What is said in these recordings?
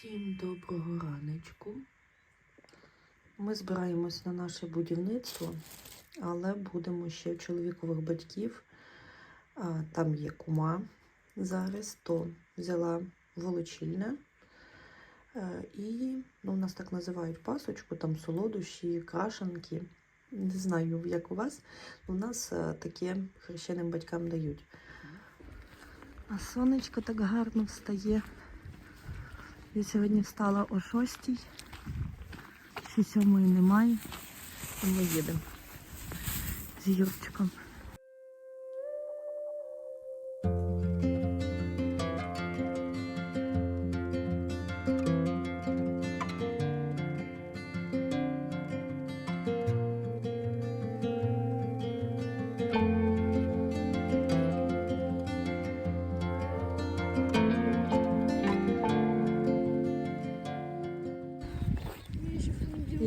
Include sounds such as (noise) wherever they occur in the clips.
Всім доброго раночку. Ми збираємось на наше будівництво, але будемо ще в чоловікових батьків. Там є кума зараз, то взяла волочільне. Е, І ну, у нас так називають пасочку, там солодощі, крашенки. Не знаю, як у вас. У нас е, таке хрещеним батькам дають. А сонечко так гарно встає. Я сьогодні встала о 6, ще сьомої немає. І ми їдемо з Юрчиком.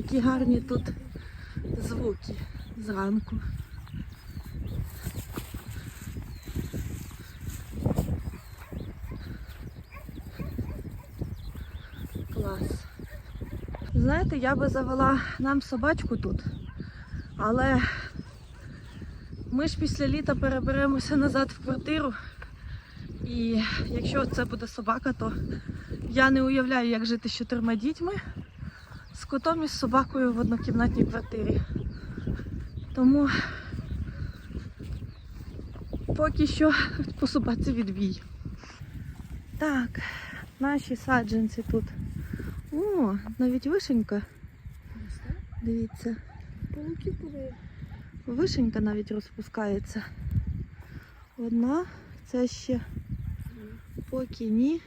Які гарні тут звуки зранку. Клас. Знаєте, я би завела нам собачку тут, але ми ж після літа переберемося назад в квартиру. І якщо це буде собака, то я не уявляю, як жити з чотирма дітьми з котом і з собакою в однокімнатній квартирі. Тому поки що по собаці відбій. Так, наші саджанці тут. О, навіть вишенька. Дивіться. Вишенька навіть розпускається. Одна, це ще поки ні.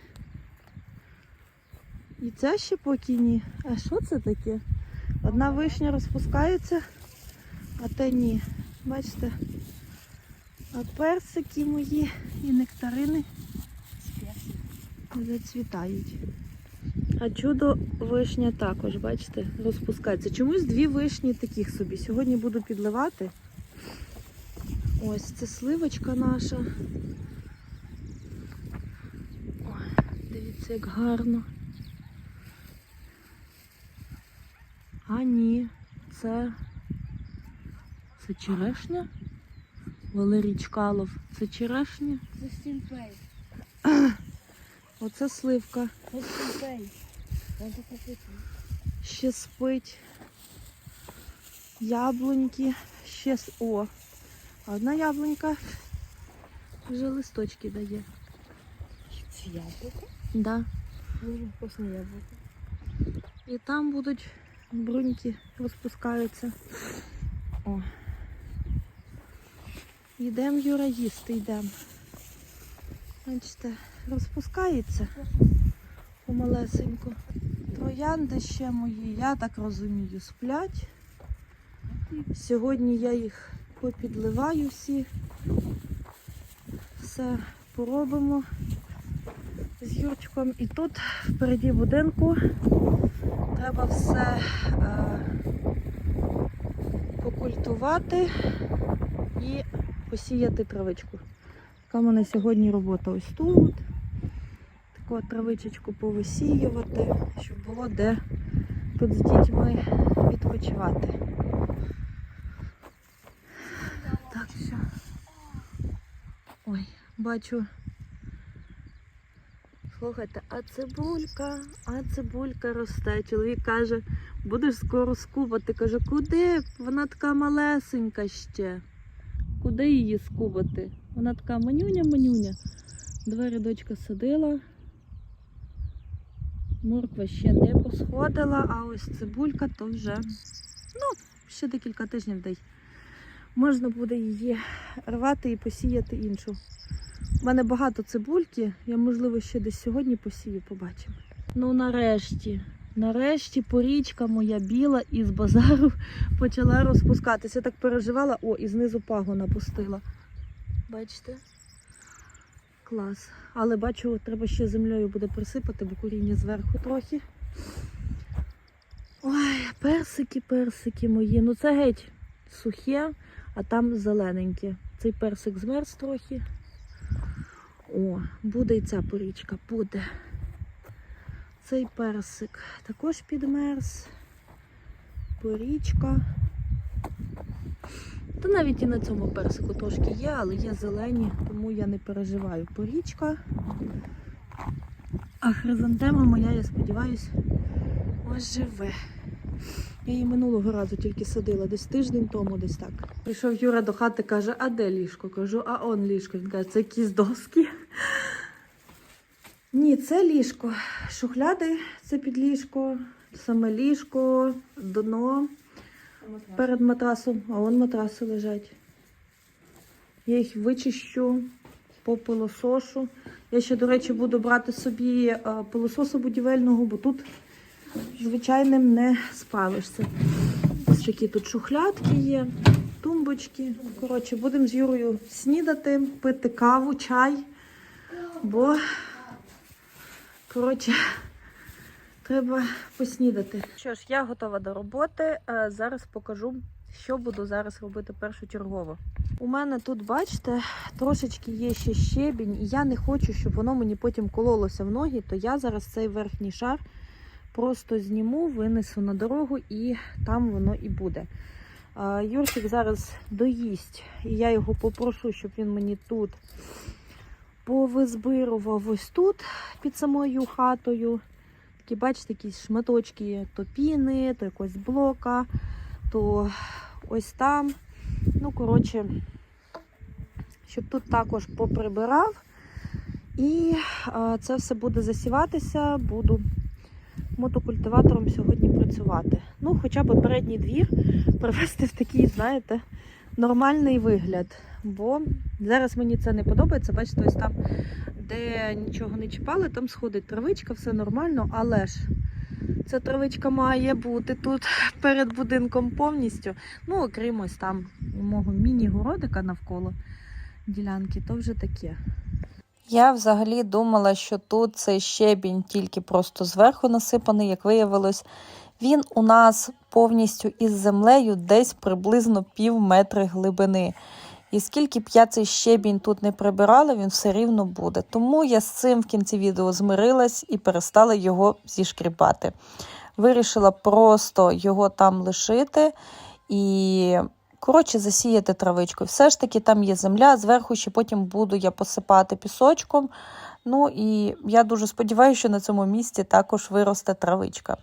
І це ще поки ні. А що це таке? Одна вишня розпускається, а те ні. Бачите? А персики мої і нектарини зацвітають. А чудо вишня також, бачите, розпускається. Чомусь дві вишні таких собі. Сьогодні буду підливати. Ось це сливочка наша. Ой, дивіться, як гарно. А ні, це. Це черешня? Валерій Чкалов. Це черешня? Це стімпей. (clears throat) Оце сливка. Це стімпей. Ще спить. Яблуньки. Ще с- о. Одна яблунька вже листочки дає. Це яблуко. Да. Дуже вкусне яблуко. І там будуть бруньки розпускаються. О. Йдемо, Юра, їсти, йдемо. Бачите, розпускається помалесенько. Троянди ще мої, я так розумію, сплять. Сьогодні я їх попідливаю всі. Все поробимо з Юрчиком. І тут впереді будинку треба все е, покультувати і посіяти травичку. Така в мене сьогодні робота ось тут. Таку травичечку повисіювати, щоб було де тут з дітьми відпочивати. Так, все. Ой, бачу. Слухайте, а цибулька, а цибулька росте. Чоловік каже, будеш скоро скубати. Каже, куди? Вона така малесенька ще. Куди її скубати? Вона така манюня-манюня. Два рядочка садила. Морква ще не посходила, а ось цибулька то вже ну, ще декілька тижнів дай. Можна буде її рвати і посіяти іншу. У мене багато цибульки, я, можливо, ще десь сьогодні посію, побачимо. Ну, нарешті, нарешті порічка моя біла із базару (laughs) почала розпускатися. Я так переживала, о, і знизу пагона пустила. Бачите? Клас. Але бачу, треба ще землею буде присипати, бо коріння зверху трохи. Ой, персики, персики мої. Ну це геть сухе, а там зелененьке. Цей персик змерз трохи. О, буде і ця порічка, буде. Цей персик також підмерз. Порічка. Та навіть і на цьому персику трошки є, але є зелені, тому я не переживаю. Порічка. А хризантема моя, я сподіваюся, ось живе. Я її минулого разу тільки садила, десь тиждень тому, десь так. Прийшов Юра до хати, каже, а де ліжко? Кажу, а он ліжко. Він каже, це якісь доски. Ні, це ліжко. Шухляди це під ліжко, саме ліжко, дно перед матрасом, а он матраси лежать. Я їх вичищу, попилосошу. Я ще, до речі, буду брати собі е, пилососа будівельного, бо тут звичайним не спалишся. Ось такі тут шухлядки є, тумбочки. Коротше, будемо з Юрою снідати, пити каву, чай, бо, коротше, треба поснідати. Що ж, я готова до роботи. Е, Зараз покажу, що буду зараз робити першочергово. У мене тут, бачите, трошечки є ще щебінь, і я не хочу, щоб воно мені потім кололося в ноги, то я зараз цей верхній шар просто зніму, винесу на дорогу і там воно і буде. Юрчик зараз доїсть, і я його попрошу, щоб він мені тут повизбирував ось тут під самою хатою. Такі, бачите, якісь шматочки то піни, то якогось блока, то ось там. Ну, коротше, щоб тут також поприбирав. І це все буде засіватися, буду мотокультиватором сьогодні працювати. Ну, хоча б передній двір привести в такий, знаєте, нормальний вигляд. Бо зараз мені це не подобається. Бачите, ось там, де нічого не чіпали, там сходить травичка, все нормально, але ж ця травичка має бути тут перед будинком повністю. Ну, окрім ось там мого міні-городика навколо ділянки, то вже таке. Я взагалі думала, що тут цей щебінь тільки просто зверху насипаний, як виявилось, він у нас повністю із землею десь приблизно пів метри глибини. І скільки б я цей щебінь тут не прибирала, він все рівно буде. Тому я з цим в кінці відео змирилась і перестала його зішкрібати. Вирішила просто його там лишити і, коротше, засіяти травичкою. Все ж таки там є земля, зверху ще потім буду я посипати пісочком. Ну і я дуже сподіваюся, що на цьому місці також виросте травичка.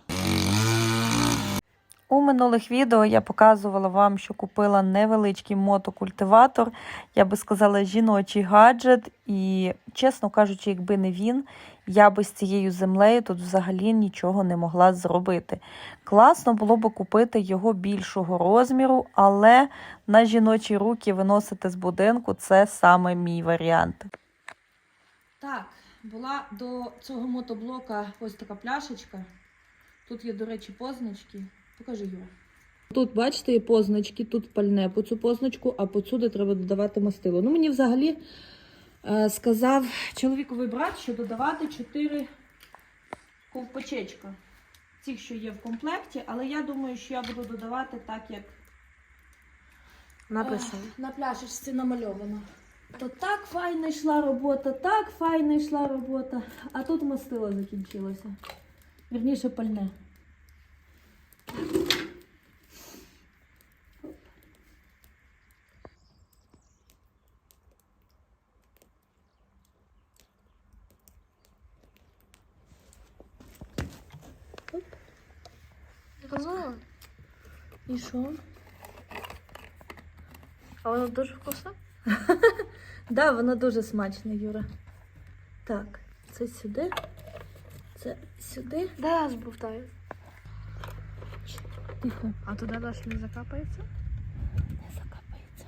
У минулих відео я показувала вам, що купила невеличкий мотокультиватор, я би сказала, жіночий гаджет. І, чесно кажучи, якби не він, я би з цією землею тут взагалі нічого не могла зробити. Класно було би купити його більшого розміру, але на жіночі руки виносити з будинку це саме мій варіант. Так, була до цього мотоблока ось така пляшечка. Тут є, до речі, позначки. Покажи Юра. Тут, бачите, є позначки, тут пальне по цю позначку, а посюди треба додавати мастило. Ну, мені взагалі сказав чоловіковий брат, що додавати 4 ковпачечка. Ці, що є в комплекті, але я думаю, що я буду додавати так, як Написано. На пляшечці намальовано. То так файно йшла робота, так файно йшла робота, а тут мастило закінчилося. Вірніше пальне. Розумно? І що? А воно дуже вкусно? (laughs) Да, воно дуже смачне, Юра. Так, це сюди. Це сюди. Да, збовтаю. Тихо. А туди далі не закапається? Не закапається.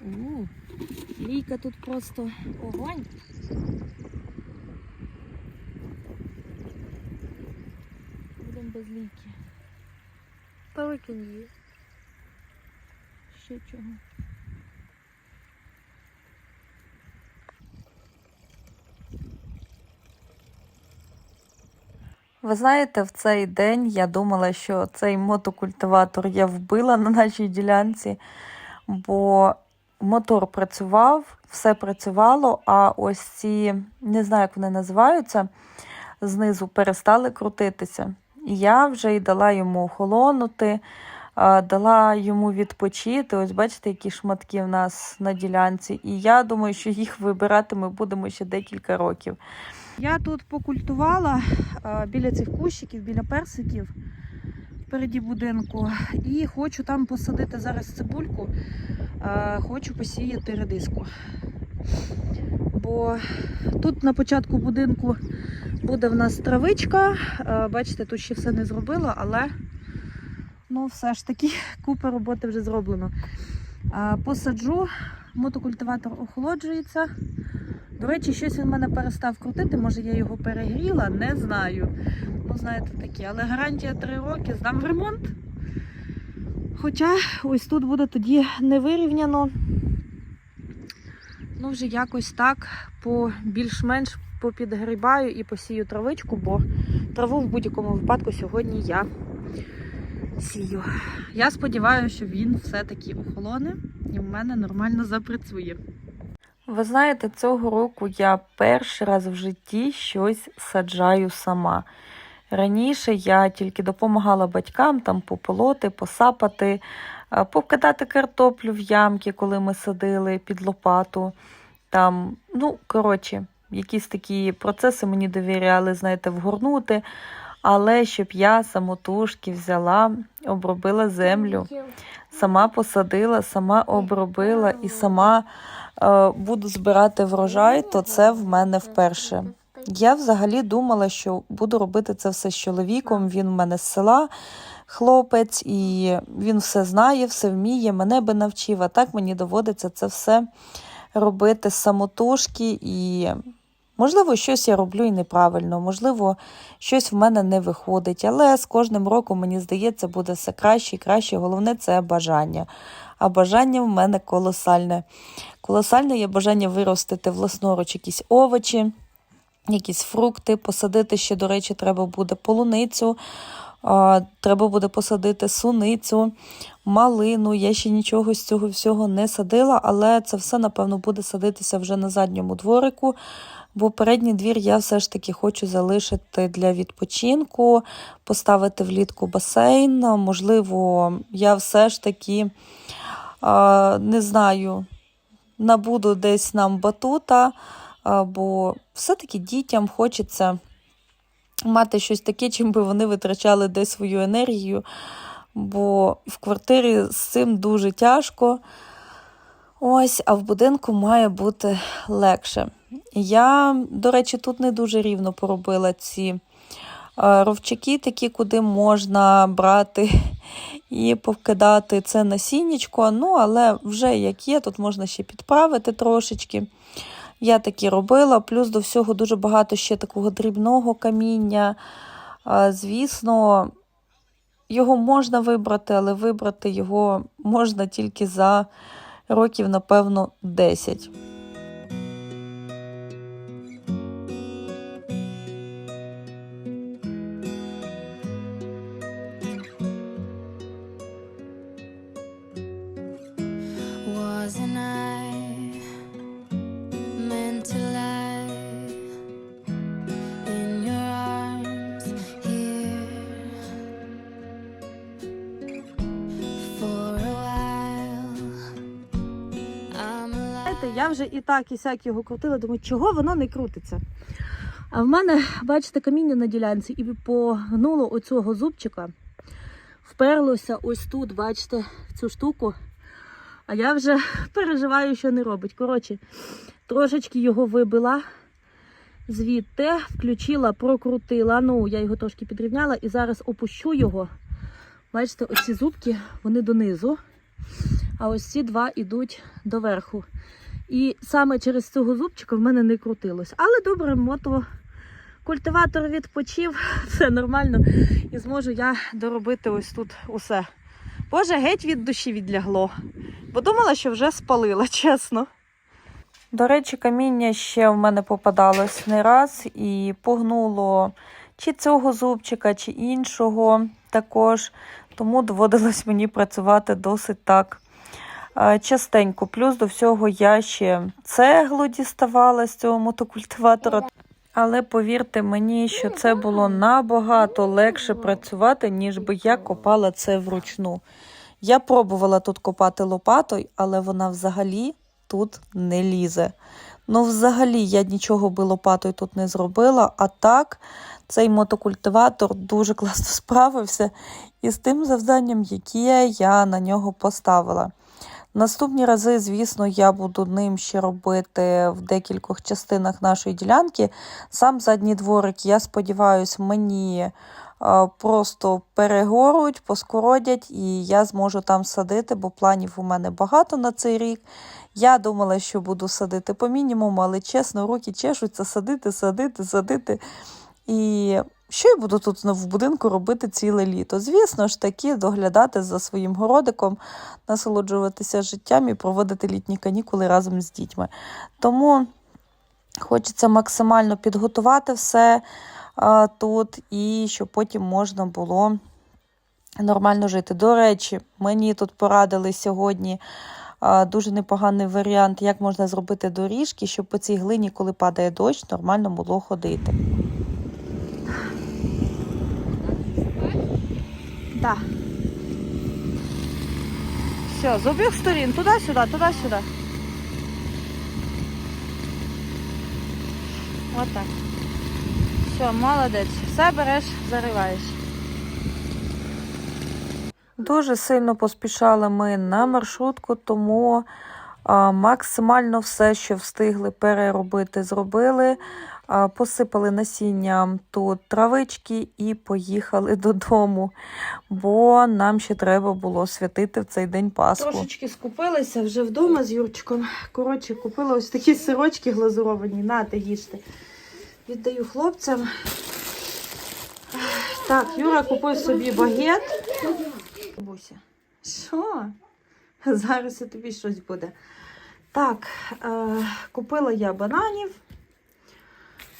У, лійка тут просто огонь. Будемо без лійки. Та викинь її. Ще чого. Ви знаєте, в цей день я думала, що цей мотокультиватор я вбила на нашій ділянці, бо мотор працював, все працювало, а ось ці, не знаю, як вони називаються, знизу перестали крутитися. І я вже й дала йому охолонути, дала йому відпочити. Ось бачите, які шматки в нас на ділянці. І я думаю, що їх вибирати ми будемо ще декілька років. Я тут покультувала біля цих кущиків, біля персиків впереді будинку. І хочу там посадити зараз цибульку. Хочу посіяти редиску. Бо тут на початку будинку буде в нас травичка. Бачите, тут ще все не зробила, але ну, все ж таки (laughs) купа роботи вже зроблено. Посаджу, мотокультиватор охолоджується. До речі, щось він мене перестав крутити, може я його перегріла, не знаю. Ну, знаєте, таке. Але гарантія 3 роки здам в ремонт. Хоча ось тут буде тоді не вирівняно. Ну, вже якось так по більш-менш попідгрібаю і посію травичку, бо траву в будь-якому випадку сьогодні я сію. Я сподіваюся, що він все-таки охолоне і в мене нормально запрацює. Ви знаєте, цього року я перший раз в житті щось саджаю сама. Раніше я тільки допомагала батькам там пополоти, посапати, е, повкидати картоплю в ямки, коли ми садили під лопату. Там, ну, коротше, якісь такі процеси мені довіряли, знаєте, вгорнути. Але щоб я самотужки взяла, обробила землю, сама посадила, сама обробила і сама е, буду збирати врожай, то це в мене вперше. Я взагалі думала, що буду робити це все з чоловіком. Він в мене з села, хлопець, і він все знає, все вміє, мене би навчив. А так мені доводиться це все робити самотужки. І, можливо, щось я роблю і неправильно, можливо, щось в мене не виходить. Але з кожним роком, мені здається, буде все краще і краще. Головне це бажання. А бажання в мене колосальне. Колосальне є бажання виростити власноруч якісь овочі якісь фрукти, посадити ще, до речі, треба буде полуницю, треба буде посадити суницю, малину. Я ще нічого з цього всього не садила, але це все, напевно, буде садитися вже на задньому дворику. Бо передній двір я все ж таки хочу залишити для відпочинку, поставити влітку басейн. Можливо, я все ж таки не знаю, набуду десь нам батута. Бо все-таки дітям хочеться мати щось таке, чим би вони витрачали десь свою енергію, бо в квартирі з цим дуже тяжко. Ось, а в будинку має бути легше. Я, до речі, тут не дуже рівно поробила ці е, ровчаки, такі, куди можна брати (laughs) і повкидати це насіннячко. Ну, але вже як є, тут можна ще підправити трошечки. Я такі робила, плюс до всього дуже багато ще такого дрібного каміння. Звісно, його можна вибрати, але вибрати його можна тільки за років, напевно, 10. Я вже і так, і сяк його крутила, думаю, чого воно не крутиться. А в мене, бачите, каміння на ділянці і погнуло оцього зубчика, вперлося ось тут, бачите, цю штуку. А я вже переживаю, що не робить. Коротше, трошечки його вибила звідти, включила, прокрутила. Ну, я його трошки підрівняла і зараз опущу його. Бачите, оці зубки, вони донизу. А ось ці два йдуть доверху. І саме через цього зубчика в мене не крутилось. Але добре, мото культиватор відпочив, (laughs) все нормально. І зможу я доробити ось тут усе. Боже, геть від душі відлягло. Бо думала, що вже спалила, (laughs) чесно. До речі, каміння ще в мене попадалось не раз і погнуло чи цього зубчика, чи іншого також. Тому доводилось мені працювати досить так частенько. Плюс до всього я ще цеглу діставала з цього мотокультиватора. Але повірте мені, що це було набагато легше працювати, ніж би я копала це вручну. Я пробувала тут копати лопатою, але вона взагалі тут не лізе. Ну, взагалі, я нічого би лопатою тут не зробила, а так цей мотокультиватор дуже класно справився із тим завданням, яке я на нього поставила. Наступні рази, звісно, я буду ним ще робити в декількох частинах нашої ділянки. Сам задній дворик, я сподіваюся, мені е, просто перегоруть, поскородять, і я зможу там садити, бо планів у мене багато на цей рік. Я думала, що буду садити по мінімуму, але чесно, руки чешуться садити, садити, садити. І що я буду тут в будинку робити ціле літо? Звісно ж таки, доглядати за своїм городиком, насолоджуватися життям і проводити літні канікули разом з дітьми. Тому хочеться максимально підготувати все а, тут, і щоб потім можна було нормально жити. До речі, мені тут порадили сьогодні. Дуже непоганий варіант, як можна зробити доріжки, щоб по цій глині, коли падає дощ, нормально було ходити. Да. Все, з обох сторін, туди-сюди, туди-сюди. Отак. Все, молодець. Все береш, зариваєш. Дуже сильно поспішали ми на маршрутку, тому максимально все, що встигли переробити, зробили. Посипали насінням тут травички і поїхали (laughs) додому, бо нам ще треба було святити в цей день Пасху. Трошечки скупилися вже вдома з Юрчиком. Коротше, купила ось такі сирочки глазуровані. Нате, їжте. Віддаю хлопцям. Так, Юра купив собі багет. Буся. Що? Зараз і тобі щось буде. Так, е, купила я бананів.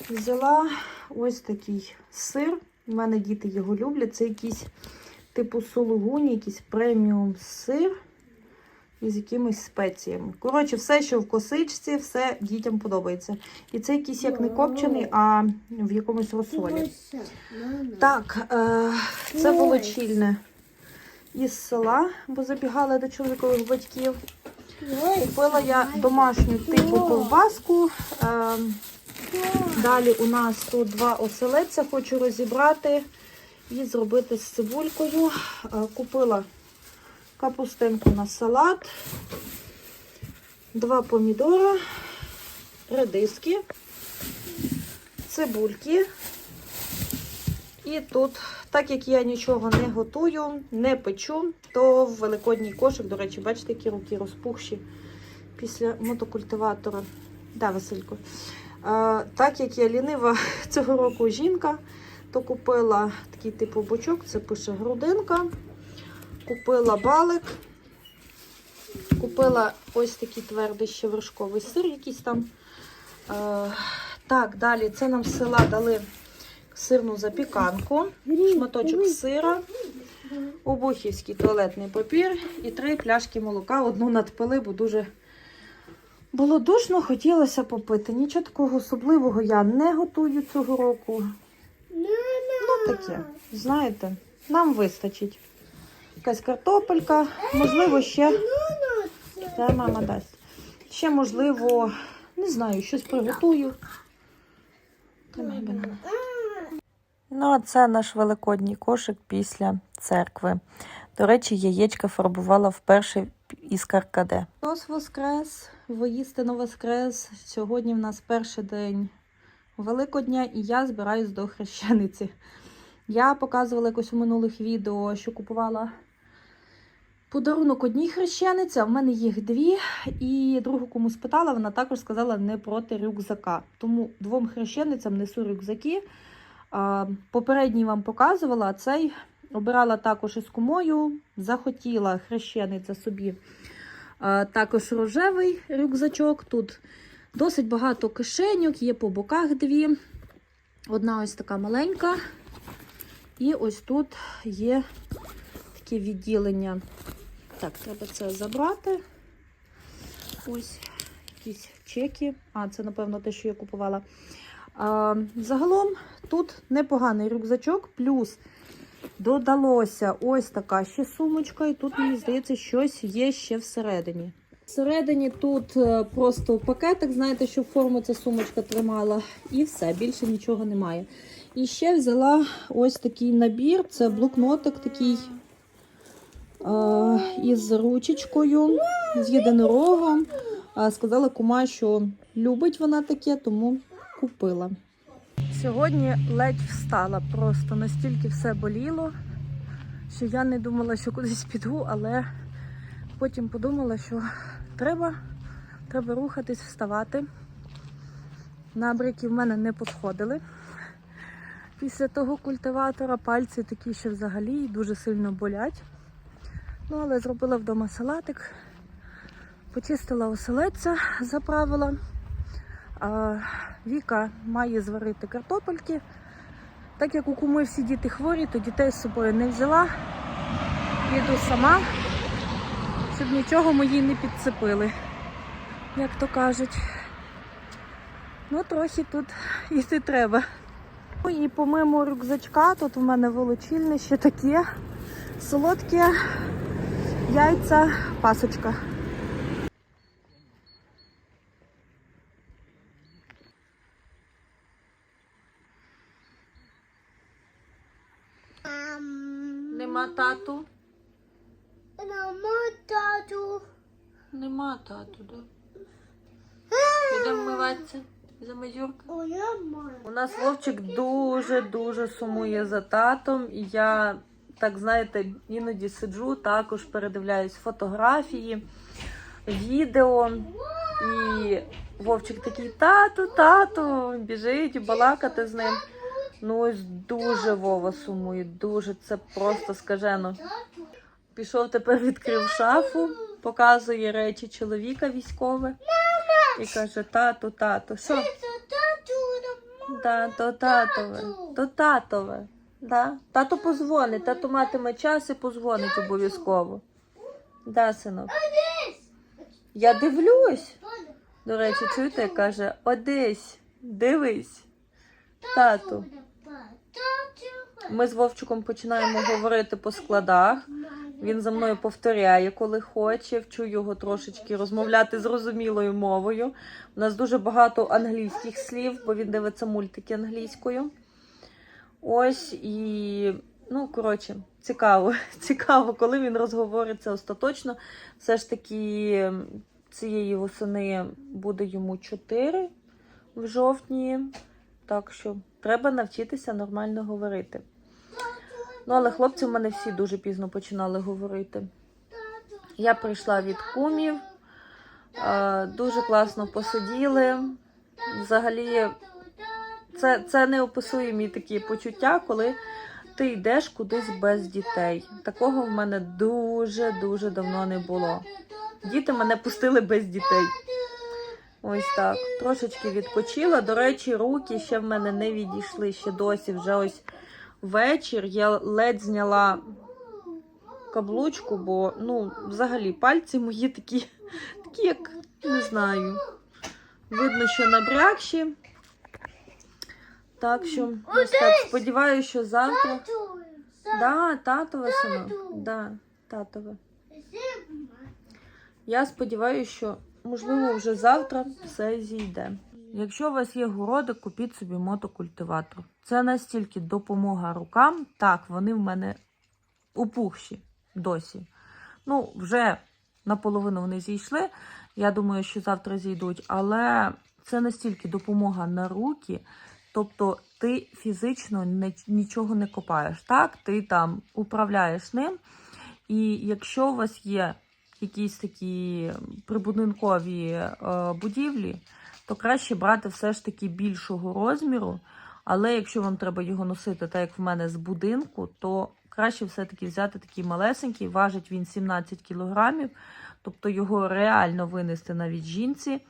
Взяла ось такий сир. У мене діти його люблять. Це якийсь типу сулугуні, якийсь преміум сир із якимись спеціями. Коротше, все, що в косичці, все дітям подобається. І це якийсь як не копчений, а в якомусь розсолі. Так, е, це волочільне із села, бо забігала до чоловікових батьків. Купила я домашню типу ковбаску. Далі у нас тут два оселедця, хочу розібрати і зробити з цибулькою. Е, Купила капустинку на салат, два помідора, редиски, цибульки. І тут, так як я нічого не готую, не печу, то в великодній кошик, до речі, бачите, які руки розпухші після мотокультиватора. Да, Василько. Так як я лінива (laughs) цього року жінка, то купила такий типу бочок, це пише грудинка. Купила балик. Купила ось такий твердий ще вершковий сир, якийсь там. Так, далі це нам з села дали сирну запіканку, шматочок сира, обухівський туалетний папір і три пляшки молока. Одну надпили, бо дуже було душно, хотілося попити. Нічого такого особливого я не готую цього року. Ну, таке, знаєте, нам вистачить. Якась картопелька, можливо, ще. Це мама дасть. Ще, можливо, не знаю, щось приготую. Ну, а це наш великодній кошик після церкви. До речі, яєчка фарбувала вперше із каркаде. Христос Воскрес, воїстину Воскрес. Сьогодні в нас перший день Великодня, і я збираюсь до хрещениці. Я показувала якось у минулих відео, що купувала подарунок одній хрещениці, а в мене їх дві. І другу кому спитала, вона також сказала не проти рюкзака. Тому двом хрещеницям несу рюкзаки. Попередній вам показувала, а цей обирала також із кумою. Захотіла хрещениця собі також рожевий рюкзачок. Тут досить багато кишеньок, є по боках дві. Одна ось така маленька. І ось тут є такі відділення. Так, треба це забрати. Ось якісь чеки. А, це, напевно, те, що я купувала. А, загалом тут непоганий рюкзачок, плюс додалося ось така ще сумочка, і тут, мені здається, щось є ще всередині. Всередині тут е, просто пакетик, знаєте, щоб форму ця сумочка тримала, і все, більше нічого немає. І ще взяла ось такий набір, це блокнотик такий е, із ручечкою, з єдинорогом. Сказала кума, що любить вона таке, тому купила. Сьогодні ледь встала, просто настільки все боліло, що я не думала, що кудись піду, але потім подумала, що треба, треба рухатись, вставати. Набряки в мене не підходили. Після того культиватора пальці такі ще взагалі дуже сильно болять. Ну, але зробила вдома салатик, почистила оселедця, заправила. Віка має зварити картопельки. Так як у куми всі діти хворі, то дітей з собою не взяла. Їду сама, щоб нічого мої не підцепили, як то кажуть. Ну, трохи тут йти треба. Ну і помимо рюкзачка, тут у мене волочільне ще таке солодке яйця, пасочка. Нема тату. Нема тату. Нема тату, да. Підемо вмиватися за мазюрка. У нас Вовчик дуже-дуже сумує за татом, і я, так знаєте, іноді сиджу, також передивляюсь фотографії, відео. І Вовчик такий тату, тату, біжить балакати з ним. Ну ось дуже Вова сумує, дуже це просто скажено. Пішов тепер, відкрив шафу, показує речі чоловіка військове і каже: тату, тату, що? Да, то татове. То татове. Да. Тато позвонить, тато матиме час і позвонить обов'язково. Да, синок. Я дивлюсь. До речі, чуєте, каже, одесь, дивись. Тату. Тату. Ми з Вовчиком починаємо говорити по складах. Він за мною повторяє, коли хоче. Вчу його трошечки розмовляти зрозумілою мовою. У нас дуже багато англійських слів, бо він дивиться мультики англійською. Ось і, ну, коротше, цікаво. (laughs) Цікаво, коли він розговориться остаточно. Все ж таки, цієї восени буде йому 4 в жовтні. Так що треба навчитися нормально говорити. Ну, але хлопці в мене всі дуже пізно починали говорити. Я прийшла від кумів, е, дуже класно посиділи. Взагалі, це, це неописуємі такі почуття, коли ти йдеш кудись без дітей. Такого в мене дуже-дуже давно не було. Діти мене пустили без дітей. Ось так. Трошечки відпочила. До речі, руки ще в мене не відійшли ще досі. Вже ось вечір. Я ледь зняла каблучку, бо ну, взагалі пальці мої такі, такі, як не знаю. Видно, що набрякші. Так що, ось так. Сподіваюся, що завтра. Да, татове синок. Да, татове. Я сподіваюся, що можливо вже завтра все зійде. Якщо у вас є городи, купіть собі мотокультиватор. Це настільки допомога рукам. Так, вони в мене упухші досі. Ну, вже наполовину вони зійшли. Я думаю, що завтра зійдуть, але це настільки допомога на руки. Тобто ти фізично не, нічого не копаєш. Так, ти там управляєш ним. І якщо у вас є якісь такі прибудинкові е, будівлі, то краще брати все ж таки більшого розміру. Але якщо вам треба його носити, так як в мене з будинку, то краще все-таки взяти такий малесенький, важить він 17 кілограмів, тобто його реально винести навіть жінці.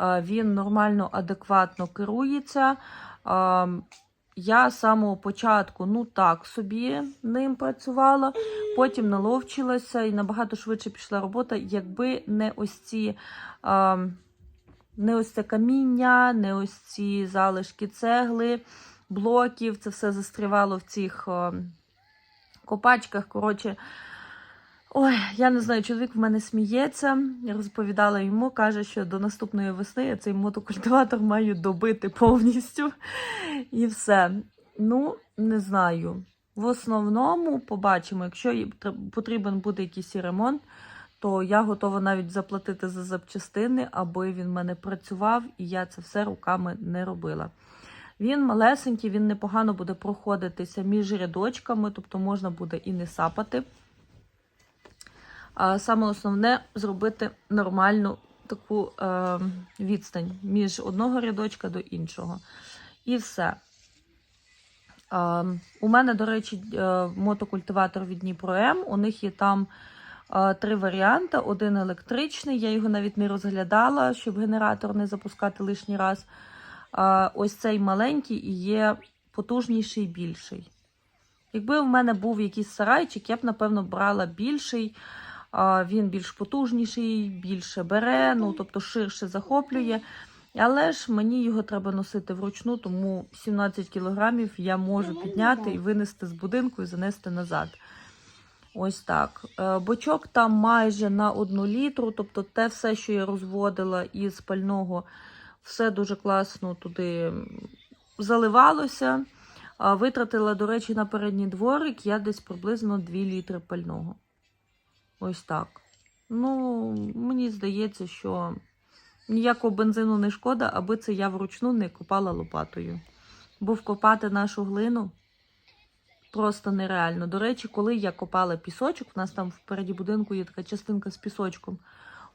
Він нормально, адекватно керується. Я з самого початку, ну так, собі ним працювала, потім наловчилася і набагато швидше пішла робота, якби не ось ці. Не ось це каміння, не ось ці залишки цегли, блоків, це все застрівало в цих о, копачках. Коротше, ой, я не знаю, чоловік в мене сміється. Я розповідала йому, каже, що до наступної весни я цей мотокультиватор маю добити повністю. І все. Ну, не знаю. В основному побачимо, якщо потрібен буде якийсь ремонт, то я готова навіть заплатити за запчастини, аби він в мене працював, і я це все руками не робила. Він малесенький, він непогано буде проходитися між рядочками, тобто можна буде і не сапати. А саме основне зробити нормальну таку е, відстань між одного рядочка до іншого. І все. Е, у мене, до речі, е, мотокультиватор від Дніпро М. У них є там три варіанти: один електричний, я його навіть не розглядала, щоб генератор не запускати лишній раз. Ось цей маленький і є потужніший і більший. Якби в мене був якийсь сарайчик, я б, напевно, брала більший. Він більш потужніший, більше бере, ну тобто ширше захоплює. Але ж мені його треба носити вручну, тому 17 кілограмів я можу підняти і винести з будинку і занести назад. Ось так. Е, Бочок там майже на 1 літру, тобто те все, що я розводила із пального, все дуже класно туди заливалося. Витратила, до речі, на передній дворик я десь приблизно 2 літри пального. Ось так. Ну, мені здається, що ніякого бензину не шкода, аби це я вручну не копала лопатою. Бо вкопати нашу глину просто нереально. До речі, коли я копала пісочок, у нас там впереді будинку є така частинка з пісочком.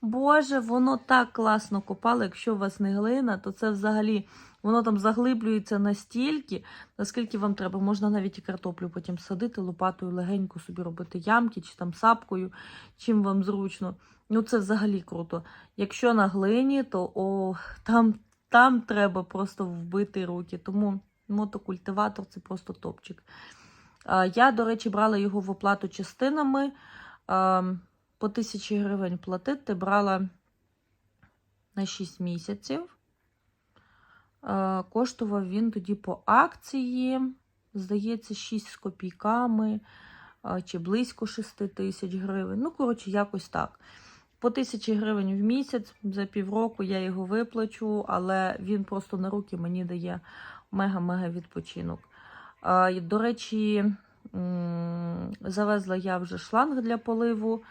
Боже, воно так класно копало. Якщо у вас не глина, то це взагалі воно там заглиблюється настільки, наскільки вам треба. Можна навіть і картоплю потім садити лопатою, легенько собі робити ямки чи там сапкою, чим вам зручно. Ну, це взагалі круто. Якщо на глині, то о, там, там треба просто вбити руки. Тому мотокультиватор це просто топчик. Я, до речі, брала його в оплату частинами. По тисячі гривень платити брала на 6 місяців. Коштував він тоді по акції, здається, 6 з копійками чи близько 6 тисяч гривень. Ну, коротше, якось так. По тисячі гривень в місяць за півроку я його виплачу, але він просто на руки мені дає мега-мега відпочинок. До речі, завезла я вже шланг для поливу.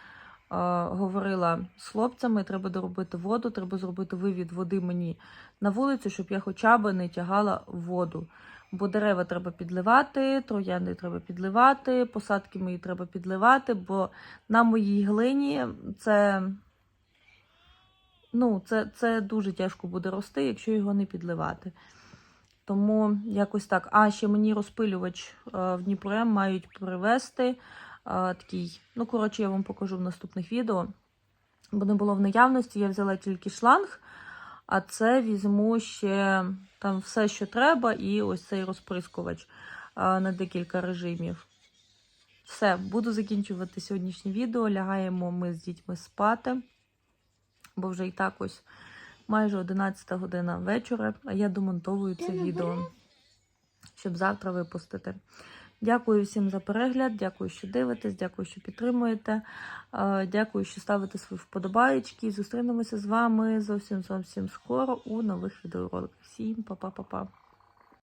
Говорила з хлопцями, треба доробити воду, треба зробити вивід води мені на вулицю, щоб я хоча б не тягала воду. Бо дерева треба підливати, троянди треба підливати, посадки мої треба підливати, бо на моїй глині це, ну, це, це дуже тяжко буде рости, якщо його не підливати. Тому якось так. А ще мені розпилювач е, в Дніпро мають привезти е, такий. Ну, коротше, я вам покажу в наступних відео. Бо не було в наявності, я взяла тільки шланг. А це візьму ще там все, що треба, і ось цей розприскувач на декілька режимів. Все, буду закінчувати сьогоднішнє відео. Лягаємо ми з дітьми спати, бо вже і так ось майже 11 година вечора, а я домонтовую це відео, щоб завтра випустити. Дякую всім за перегляд, дякую, що дивитесь, дякую, що підтримуєте. Е, Дякую, що ставите свої вподобаєчки. Зустрінемося з вами зовсім зовсім скоро у нових відеороликах. Всім па-па-па-па.